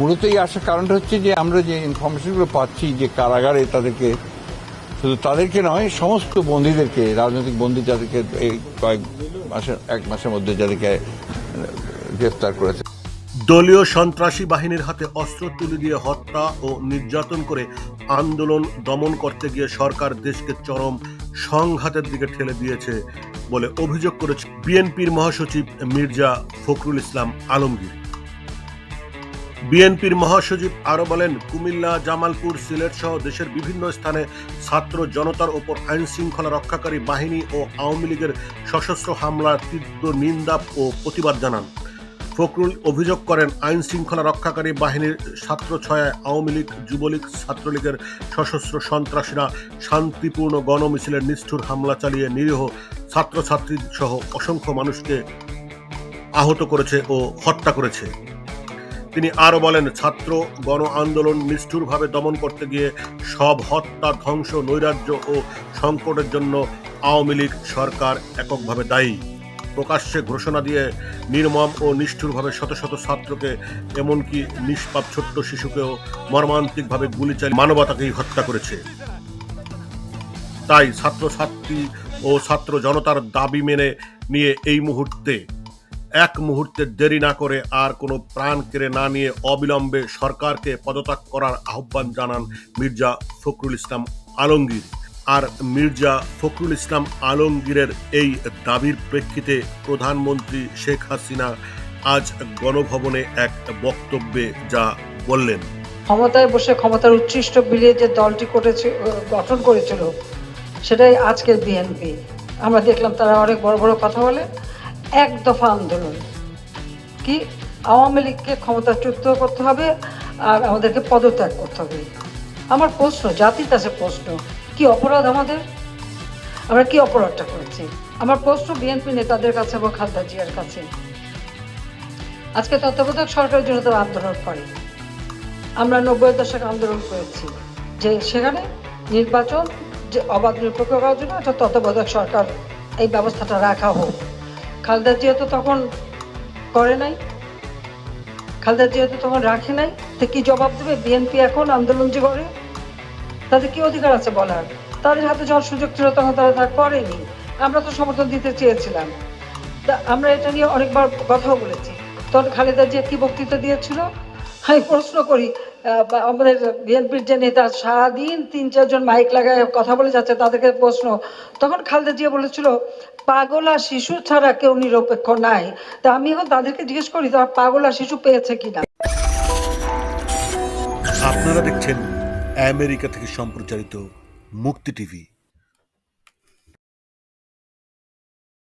মূলত এই আসার কারণটা হচ্ছে যে আমরা যে ইনফরমেশনগুলো পাচ্ছি, যে কারাগারে তাদেরকে, শুধু তাদেরকে নয়, সমস্ত বন্দীদেরকে, রাজনৈতিক বন্দী যাদেরকে এই কয়েক মাসের, এক মাসের মধ্যে যাদেরকে গ্রেফতার করেছে। দলীয় সন্ত্রাসী বাহিনীর হাতে অস্ত্র তুলে দিয়ে হত্যা ও নির্যাতন করে আন্দোলন দমন করতে গিয়ে সরকার দেশকে চরম সংঘাতের দিকে ঠেলে দিয়েছে বলে অভিযোগ করেছে বিএনপির মহাসচিব মির্জা ফখরুল ইসলাম আলমগীর। বিএনপির মহাসচিব আরও বলেন, কুমিল্লা, জামালপুর, সিলেট সহ দেশের বিভিন্ন স্থানে ছাত্র জনতার ওপর আইন শৃঙ্খলা রক্ষাকারী বাহিনী ও আওয়ামী লীগের সশস্ত্র হামলার তীব্র নিন্দা ও প্রতিবাদ জানান। ফখরুল অভিযোগ করেন, আইন শৃঙ্খলা রক্ষাকারী বাহিনীর ছাত্র ছয়ায় আওয়ামী লীগ, যুবলীগ, ছাত্রলীগের সশস্ত্র সন্ত্রাসীরা শান্তিপূর্ণ গণমিছিলের নিষ্ঠুর হামলা চালিয়ে নিরীহ ছাত্রছাত্রী সহ অসংখ্য মানুষকে আহত করেছে ও হত্যা করেছে। তিনি আরও বলেন, ছাত্র গণ আন্দোলন নিষ্ঠুরভাবে দমন করতে গিয়ে সব হত্যা, ধ্বংস, নৈরাজ্য ও সংকটের জন্য আওয়ামী লীগ সরকার এককভাবে দায়ী। প্রকাশ্যে ঘোষণা দিয়ে নির্মম ও নিষ্ঠুরভাবে শত শত ছাত্রকে, এমনকি নিষ্পাপ ছোট্ট শিশুকেও মর্মান্তিকভাবে গুলি চালিয়ে মানবতাকেই হত্যা করেছে। তাই ছাত্রছাত্রী ও ছাত্র জনতার দাবি মেনে নিয়ে এই মুহূর্তে এক মুহূর্তে দেরি না করে আর কোনো প্রাণ কেড়ে না নিয়ে অবিলম্বে সরকারকে পদত্যাগ করার আহ্বান জানান মির্জা ফখরুল ইসলাম আলমগীর। আর মির্জা ফখরুল ইসলাম আলমগীরের এই দাবির প্রেক্ষিতে প্রধানমন্ত্রী শেখ হাসিনা আজ গণভবনে এক বক্তব্যে যা বললেন। ক্ষমতায় বসে ক্ষমতার উচ্ছিষ্ট বিলিয়ে যে দলটি করেছে গঠন করেছিল, সেটাই আজকের বিএনপি। আমরা দেখলাম তারা অনেক বড় বড় কথা বলে এক দফা আন্দোলন। কি? আওয়ামী লীগকে ক্ষমতাচ্যুত করতে হবে আর আমাদেরকে পদত্যাগ করতে হবে। আমার প্রশ্ন, জাতির কাছে প্রশ্ন, কি অপরাধ আমাদের? আমরা কি অপরাধটা করেছি? আমার প্রশ্ন, বিএনপি নেতাদের কাছে এবং খালেদা জিয়ার কাছে। আজকে তত্ত্বাবধায়ক সরকারের জন্য তারা আন্দোলন করে। আমরা নব্বই দশক আন্দোলন করেছি। যে সেখানে নির্বাচন, যে অবাধ নিরপেক্ষ করার জন্য একটা তত্ত্বাবধায়ক সরকার এই ব্যবস্থাটা রাখা হোক। খালেদা জিয়া তো তখন করে নাই। খালেদা জিয়া তো তখন রাখে নাই। তো কি জবাব দেবে? বিএনপি এখন আন্দোলন যে করে তাদের কি অধিকার আছে বলার? তাদের হাতে যখন সুযোগ ছিল তখন তারা তা করেনি। আমরা তো সমর্থন দিতে চেয়েছিলাম। তা আমরা এটা নিয়ে অনেকবার কথাও বলেছি। তখন খালেদা জিয়া কি বক্তৃতা দিয়েছিল? আমি প্রশ্ন করি আমাদের বিএনপির যে নেতা সারাদিন তিন চারজন মাইক লাগায় কথা বলে যাচ্ছে, তাদেরকে প্রশ্ন। তখন খালেদা জিয়া বলেছিল পাগলা শিশু ছাড়া কেউ নিরপেক্ষ নাই। তা আমি এখন তাদেরকে জিজ্ঞেস করি, তারা পাগলা শিশু পেয়েছে কিনা? আপনারা দেখছেন আমেরিকা থেকে সম্প্রচারিত মুক্তি টিভি।